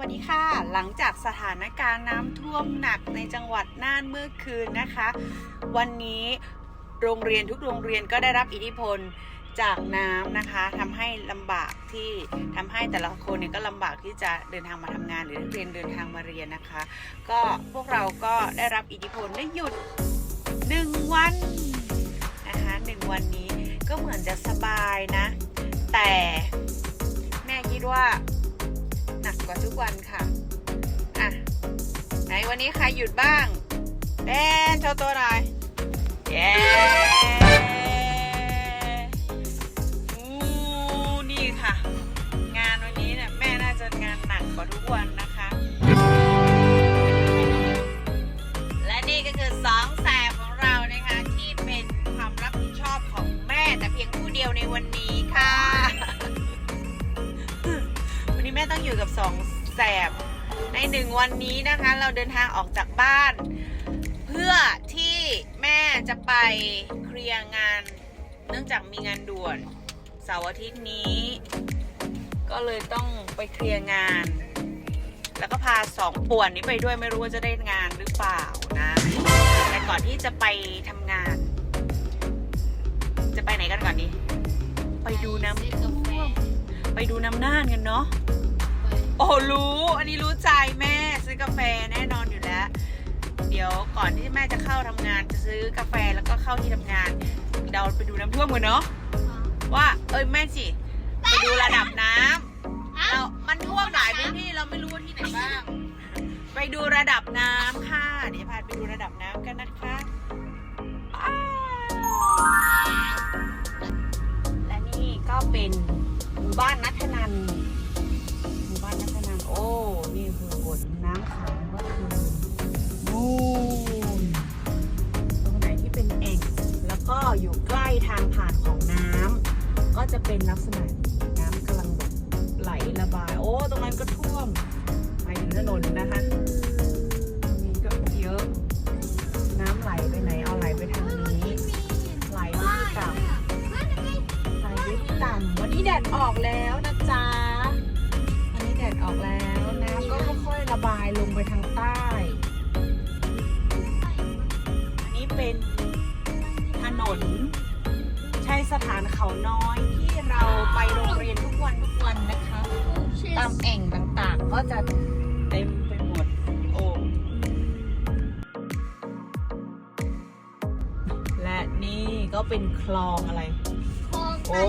วัสดีค่ะ หลังจากสถานการณ์น้ำท่วมหนักในจังหวัดน่านเมื่อคืนนะคะ วันนี้โรงเรียนทุกโรงเรียนก็ได้รับอิทธิพลจากน้ำนะคะทำให้ลำบากที่ทำให้แต่ละคนเนี่ยก็ลำบากที่จะเดินทางมาทำงาน หรือนักเรียนเดินทางมาเรียนนะคะ ก็พวกเราก็ได้รับอิทธิพลได้หยุดหนึ่งวันนะคะหนึ่งวันนี้ก็เหมือนจะสบายนะ แต่แม่คิดว่า กกว่าทุกวันค่ะ อะ ไหนวันนี้ใครหยุดบ้างแดนโชว์ตัวหน่อยเย้นี่ค่ะ งานวันนี้เนี่ยแม่น่าจะงานหนักกว่าทุกวันนะคะ วันนี้นะคะเราเดินทางออกจากบ้าน เพื่อที่แม่จะไปเคลียร์งาน เนื่องจากมีงานด่วนเสาร์อาทิตย์นี้ ก็เลยต้องไปเคลียร์งาน แล้วก็พาสองป่วนนี้ไปด้วยไม่รู้ว่าจะได้งานหรือเปล่านะ แต่ก่อนที่จะไปทำงาน จะไปไหนกันก่อนดีไปดูน้ำท่วมไปดูน้ำน่านกันเนาะโอ้รู้ อันนี้รู้ใจแม่ ซื้อกาแฟแน่นอนอยู่แล้ว เดี๋ยวก่อนที่แม่จะเข้าทำงานจะซื้อกาแฟแล้วก็เข้าที่ทำงาน เราไปดูน้ำท่วมกันเนาะว่าเอ้ยแม่สิไปดูระดับน้ำเรามันท่วมหลายพื้นที่เราไม่รู้ว่าที่ไหนบ้าง ไปดูระดับน้ำค่ะเดี๋ยวพาไปดูระดับน้ำกันนะคะและนี่ก็เป็นหมู่บ้านนัทนันหมู่บ้านนัทนันโอ้นี่คือ ของน้ำก็จะเป็นลักษณะน้ำกำลังแบบไหลระบาย โอ้ตรงนั้นก็ท่วมไปถึงถนนนะคะตรงนี้ก็เยอะ น้ำไหลไปไหนเอาไหลไปทางนี้ไหลไม่ต่ำไหลไม่ต่ำวันนี้แดดออกแล้วนะจ๊ะวันนี้แดดออกแล้วน้ำก็ค่อยๆระบายลงไปทางใต้อันนี้เป็นถนน สถานเขาน้อยที่เราไปโรงเรียนทุกวันทุกวันนะคะ ตามแอ่งต่างๆ ก็จะเต็มไปหมดโอ้และนี่ก็เป็นคลองอะไรโอ้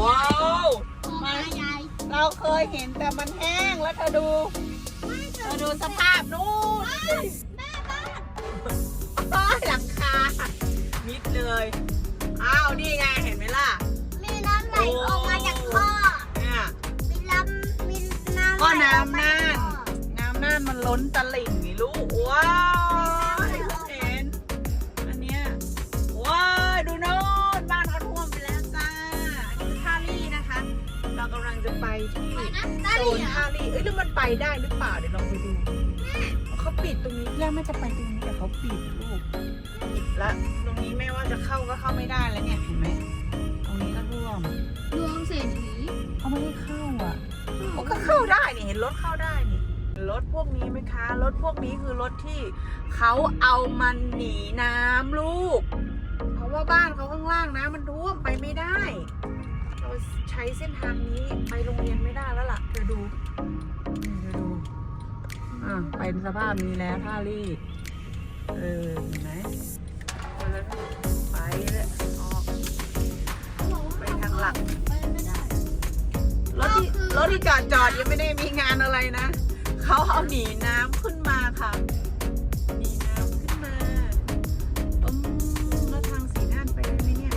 มาเราเคยเห็นแต่มันแห้งแล้วเธอดู เธอดูสภาพนู่นโอ้ยหลังคามิดเลย อ้าว นี่ไงเห็น ไหมล่ะมีน้ำไหลออกมาจากท่อเนี่ยมีลำมีน้ำไหลก็น้ำน่านน้ำน่านมันล้นตลิ่งนี่ลูกว้าวเห็นอันเนี้ยว้าวดูโน่นบ้านเขาท่วมไปแล้วจ้าอันนี้คือท่าลี่นะคะ เรากำลังจะไปที่ตาโซลีนท่าลี่เอ้ยแล้วมันไปได้หรือเปล่าเดี๋ยวลองไปดูเขาปิดตรงนี้แรกไม่จะไปตรงนี้แต่เขาปิดลูกปิดละตรงนี้แม่ว่าจะเข้าก็เข้าไม่ได้แล้วเนี่ยเห็นไหมตรงนี้ก็ท่วมดวงเศรษฐี เขาไม่ให้เข้าอะโอ้ก็เข้าได้นี่เห็นรถเข้าได้นี่รถพวกนี้ไหมคะรถพวกนี้คือรถที่เขาเอามันหนีน้ำลูก เพราะว่าบ้านเขาข้างล่างน้ำมันท่วมไปไม่ได้ เราใช้เส้นทางนี้ไปโรงเรียนไม่ได้แล้วล่ะเธอดูนี่เธอดูอะเป็นสภาพนี้แล้วท่ารี่เออเห็นไหมแล้วไปเลยออกไปทางหลัก รถที่รถที่จอดจอดยังไม่ได้มีงานอะไรนะ เขาเอาหนีน้ำขึ้นมาค่ะ หนีน้ำขึ้นมาอืมแล้วทางสีน่านไปได้ไหมเนี่ย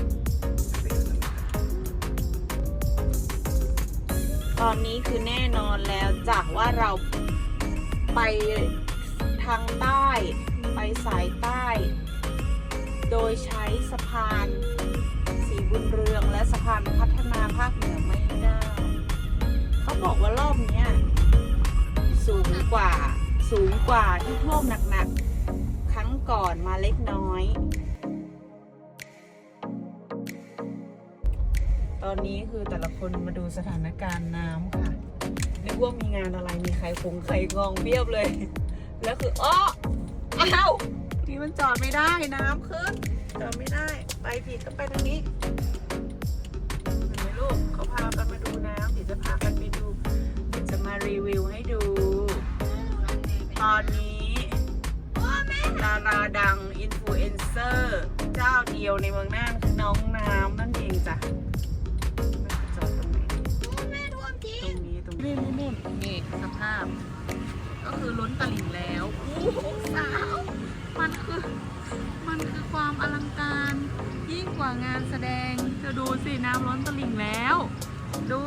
ตอนนี้คือแน่นอนแล้วจากว่าเราไปทางใต้ ไปสายใต้ โดยใช้สะพานสีบุญเรืองและสะพานพัฒนาภาคเหนือไม่ได้ บอกว่ารอบเนี้ยสูงกว่าสูงกว่าที่ท่วมหนักๆ ครั้งก่อนมาเล็กน้อย ตอนนี้คือแต่ละคนมาดูสถานการณ์น้ำค่ะนึกว่ามีงานอะไรมีใครคงใครงองเบียบเลย แล้วคืออ้ออ้าวนี่มันจอดไม่ได้น้ำขึ้นจอดไม่ได้ ไปผิดก็ไปทางนี้เห็นไหมลูกเขาพากันมาดูน้ำเดี๋ยวจะพากัน มารีวิวให้ดู ตอนนี้ดาราดังอินฟลูเอนเซอร์เจ้าเดียวในเมืองน่านคือน้องน้ำนั่นเองจ้ะมันจะจอดตรงไหนแม่ท่วมจริตรงงนี้ตรงนี้นู่นนู่นนี่สภาพ ก็คือล้นตลิ่งแล้วโอ้โหสาวมันคือมันคือความอลังการยิ่งกว่างานแสดงจะดูสิน้ำล้นตลิ่งแล้ว ดู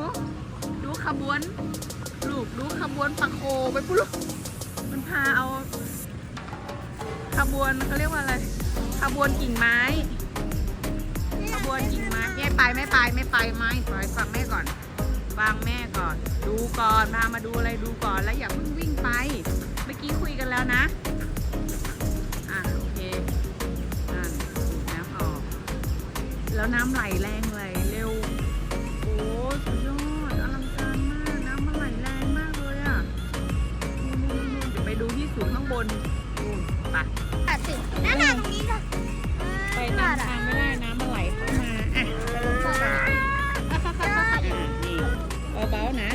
ดูขบวน ลูกดูขบวนปักโคไปปุ๊บมันพาเอาขบวนเขาเรียกว่าอะไรขบวนกิ่งไม้ขบวนกิ่งไม้ไม่ไปไม่ไปไม่ไปไม่ปล่อยฟังแม่ก่อนฟังแม่ก่อน ดูก่อนพามาดูอะไรดูก่อนแล้วอย่าเพิ่งวิ่งไป เมื่อกี้คุยกันแล้วนะอะโอเคนั่นสูบน้ำออก แล้วน้ำไหลแรงไหลเร็วโอ้สุดยอด สูงข้างบนนู่นไปตัดสินั่นน่ะตรงนี้ก็ไปตามทางไม่ได้น้ำมันไหลเข้ามาอะไปลงเข้าไปอะนี่เบาๆนะ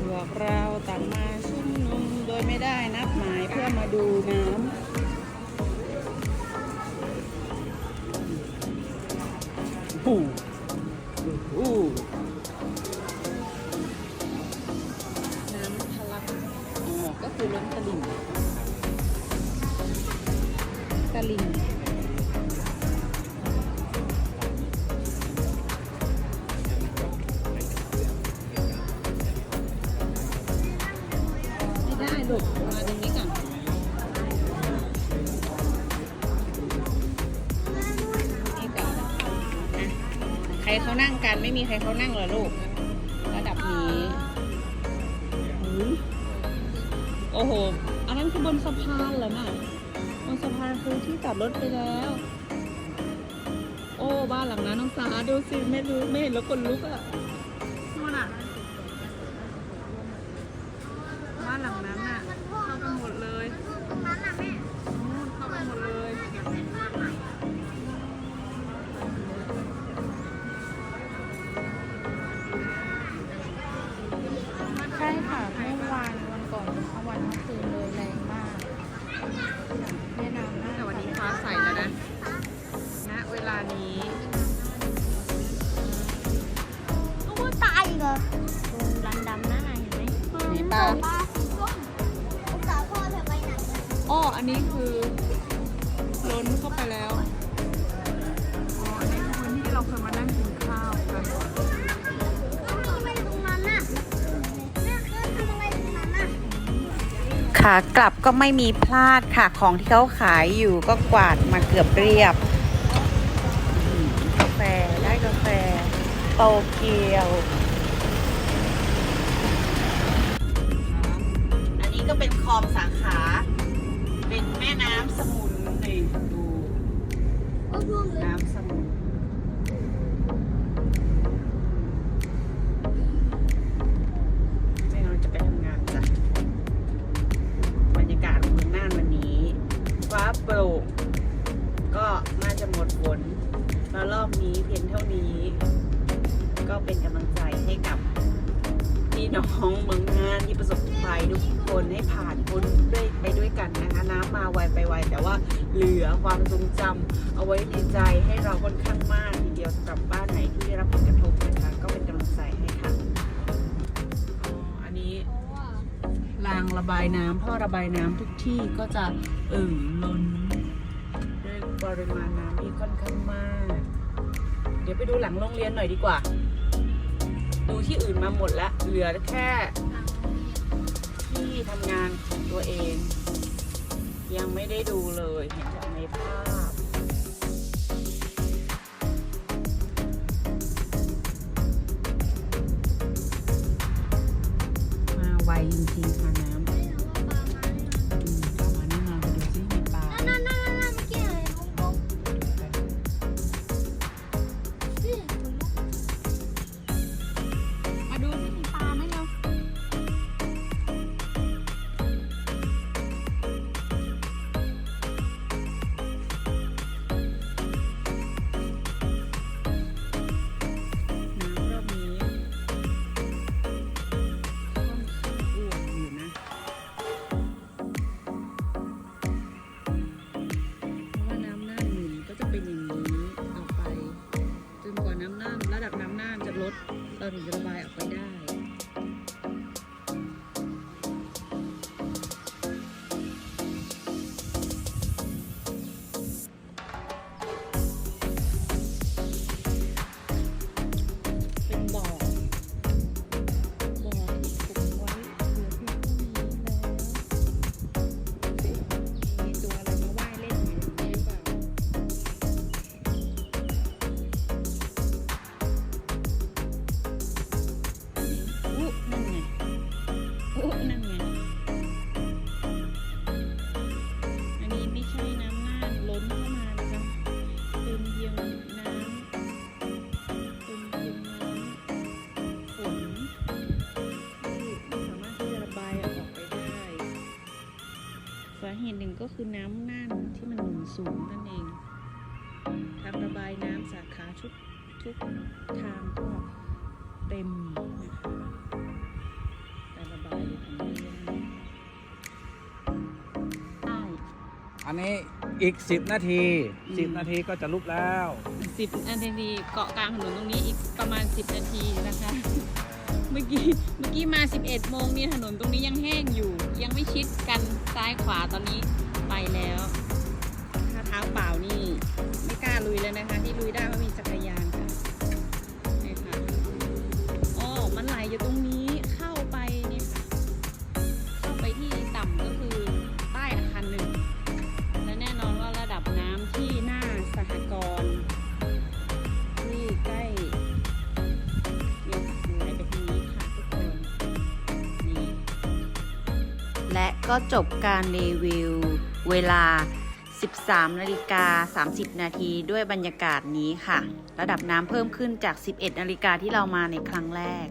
พวกเราต่างมาชุมนุมโดยไม่ได้นัดหมายเพื่อมาดูน้ำหู รเขานั่งกัน ไม่มีใครเขานั่งเหรอลูก ระดับนี้อุ๊ยโอ้โห อันนั้นคือบนสะพานเหรอน่ะ บนสะพานคือที่จอดรถไปแล้ว โอ้ บ้านหลังนั้นน้องสาดูสิ ไม่รู้ไม่เห็นแล้วคนลุกอะนู่ ขากลับก็ไม่มีพลาดค่ะ ของที่เขาขายอยู่ก็กวาดมาเกือบเรียบ กาแฟ ได้กาแฟโตเกียว อันนี้ก็เป็นคลองสาขา เป็นแม่น้ำสมุท นให้ผ่านพ้นด้วยไปด้วยกันนะคะน้ำมาไวไปไวแต่ว่าเหลือความทรงจำเอาไว้ในใจให้เราค่อนข้างมากทีเดียวสำหรับบ้านไหนที่ได้รับผลกระทบนะคะก็เป็นกำลังใจให้ค่ะอ๋ออันนี้รางระบายน้ำท่อระบายน้ำทุกที่ก็จะเอ่อล้นด้วยปริมาณน้ำที่ค่อนข้างมาก เดี๋ยวไปดูหลังโรงเรียนหน่อยดีกว่า ดูที่อื่นมาหมดแล้วเหลือแค่ ที่ทำงานของตัวเอง ยังไม่ได้ดูเลยเห็นจากในภาพมาไวจริงๆค่ะ ถึงจะ คือน้ำน่านที่มันหนุนสูงนั่นเอง ทางระบายน้ำสาขาชุดทุกทางก็เต็มนะคะการระบายของเรือใช่อันนี้อีก 10 นาทีอืม10 นาทีก็จะลุกแล้ว สิบนาทีเกาะกลางถนนตรงนี้อีกประมาณ 10 นาทีนะคะ เมื่อกี้เมื่อกี้มา 11 โมงนี่ถนนตรงนี้ยังแห้งอยู่ ยังไม่ชิดกันซ้ายขวาตอนนี้ ไปแล้ว ถ้าเท้าเปล่านี่ ไม่กล้าลุยเลยนะคะ ที่ลุยได้เพราะมีจักรยานค่ะนี่ค่ะอ๋อมันไหลอยู่ตรงนี้เข้าไปเนี่ยค่ะ เข้าไปที่ต่ำก็คือใต้อาคารหนึ่ง และแน่นอนว่าระดับน้ำที่หน้าสหกรณ์ที่ใกล้ยค่ะไหลไปทางนี้ค่ะทุกคนและก็จบการรีวิว เวลา 13นาฬิกา30 นาทีด้วยบรรยากาศนี้ค่ะ ระดับน้ำเพิ่มขึ้นจาก 11นาฬิกาที่เรามาในครั้งแรก